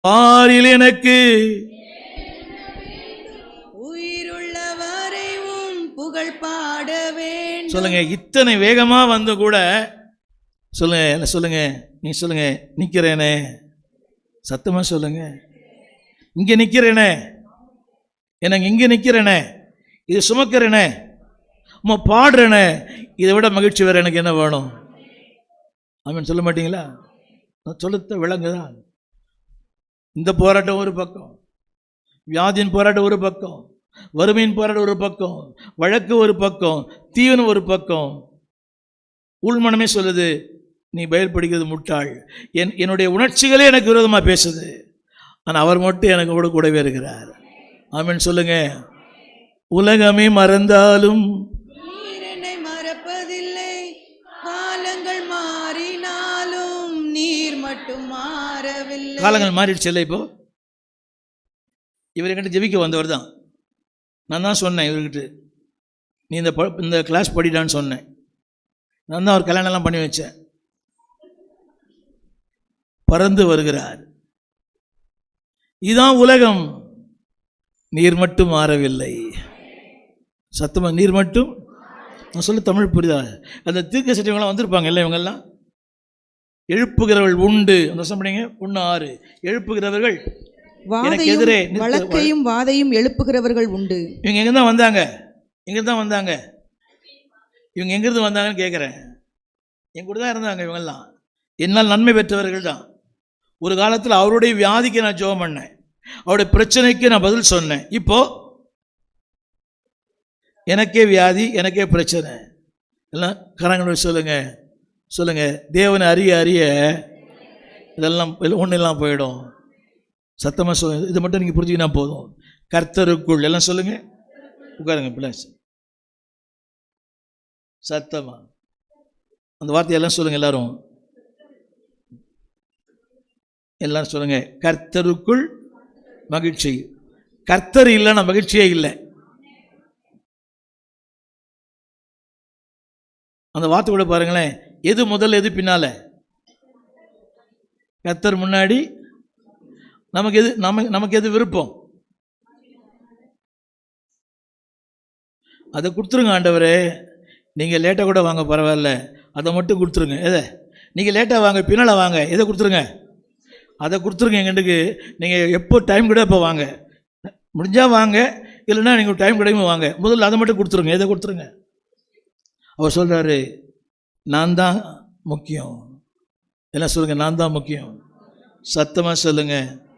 பாரில் எனக்கு உயிருள்ளவரை உம் புகழ் பாட வேண்டும். சொல்லுங்க இத்தனை வேகமா வந்து கூட சொல்லுங்க என்ன சொல்லுங்க நீ சொல்லுங்க நிக்கிறேனே. சத்தமா சொல்லுங்க. இங்க நிக்கிறேனே. எனக்கு இங்க நிக்கிறேனே. இது சுமக்கிறேனே. உம்மை பாடுறேனே. இதை விட மகிழ்ச்சி வேற எனக்கு என்ன வேணும்? ஆமென் சொல்ல மாட்டீங்களா? நான் சொல்லுத்த விலங்குதான் இந்த போராட்டம் ஒரு பக்கம் வியாதியின் போராட்டம் ஒரு பக்கம் வறுமையின் போராட்டம் ஒரு பக்கம் வழக்கு ஒரு பக்கம் தீவனம் ஒரு பக்கம். உள்மனமே சொல்லுது நீ பயன்படுகிறது முட்டாள். என் என்னுடைய உணர்ச்சிகளே எனக்கு விரோதமாக பேசுது. ஆனால் அவர் மட்டும் எனக்கு கூட கூடவே இருக்கிறார். ஆமின்னு சொல்லுங்க. உலகமே மறந்தாலும் காலங்கள் மாறிடுச்சு இல்லை இப்போ? இவர்கிட்ட ஜெபிக்க வந்தவர் தான். நான் தான் சொன்னேன் இவர்கிட்ட. நீ இந்த ப இந்த கிளாஸ் படிடான்னு சொன்னேன். நான் தான் அவர் கல்யாணம்லாம் பண்ணி வச்சேன். பறந்து வருகிறார். இதுதான் உலகம். நீர் மட்டும் மாறவில்லை. சத்தமாக நீர் மட்டும்? நான் சொல்ல தமிழ் புரியுதா? அந்த தீர்க்க சட்டியவங்களாம் வந்திருப்பாங்க இல்லை இவங்கெல்லாம்? எழுப்புகிறவர்கள் உண்டு. அந்த படிங்க. ஒன்று ஆறு. எழுப்புகிறவர்கள் எனக்கு எதிரே வழக்கையும் வாதையும் எழுப்புகிறவர்கள் உண்டு. இவங்க எங்கே தான் வந்தாங்க? எங்கே தான் வந்தாங்க. இவங்க எங்கேருந்து வந்தாங்கன்னு கேட்குறேன் என் கூட தான் இருந்தாங்க இவங்கெல்லாம். என்னால் நன்மை பெற்றவர்கள் தான். ஒரு காலத்தில் அவருடைய வியாதிக்கு நான் ஜெபம் பண்ணேன். அவருடைய பிரச்சனைக்கு நான் பதில் சொன்னேன். இப்போ எனக்கே வியாதி எனக்கே பிரச்சனை. எல்லாம் கரங்களை சொல்லுங்க. சொல்லுங்க தேவனை அறிய அறிய இதெல்லாம் ஒன்றெல்லாம் போயிடும். சத்தமாக சொல்லுங்க இதை மட்டும் நீங்கள் புரிஞ்சுக்கினா போதும். கர்த்தருக்குள் எல்லாம் சொல்லுங்க. உட்காருங்க பிள்ளைஸ் சத்தமாக அந்த வார்த்தையெல்லாம் சொல்லுங்க எல்லாரும். எல்லாரும் சொல்லுங்க கர்த்தருக்குள் மகிழ்ச்சி. கர்த்தர் இல்லைன்னா மகிழ்ச்சியே இல்லை. அந்த வார்த்தை கூட பாருங்களேன் எது முதல் எது பின்னால? கத்தர் முன்னாடி. நமக்கு எது நமக்கு நமக்கு எது விருப்பம்? அதை கொடுத்துருங்க ஆண்டவரே. நீங்கள் லேட்டாக கூட வாங்க பரவாயில்ல. அதை மட்டும் கொடுத்துருங்க. எதை? நீங்கள் லேட்டாக வாங்க பின்னால் வாங்க. எதை கொடுத்துருங்க? அதை கொடுத்துருங்க எங்களுக்கு நீங்கள் எப்போ டைம் கூட இப்போ வாங்க. முடிஞ்சால் வாங்க. இல்லைன்னா நீங்கள் டைம் கிடைக்கும் வாங்க. முதல்ல அதை மட்டும் கொடுத்துருங்க. எதை கொடுத்துருங்க? அவர் சொல்கிறாரு நான் தான் முக்கியம். எல்லாம் சொல்லுங்கள் நான் தான் முக்கியம். சத்தமாக சொல்லுங்கள்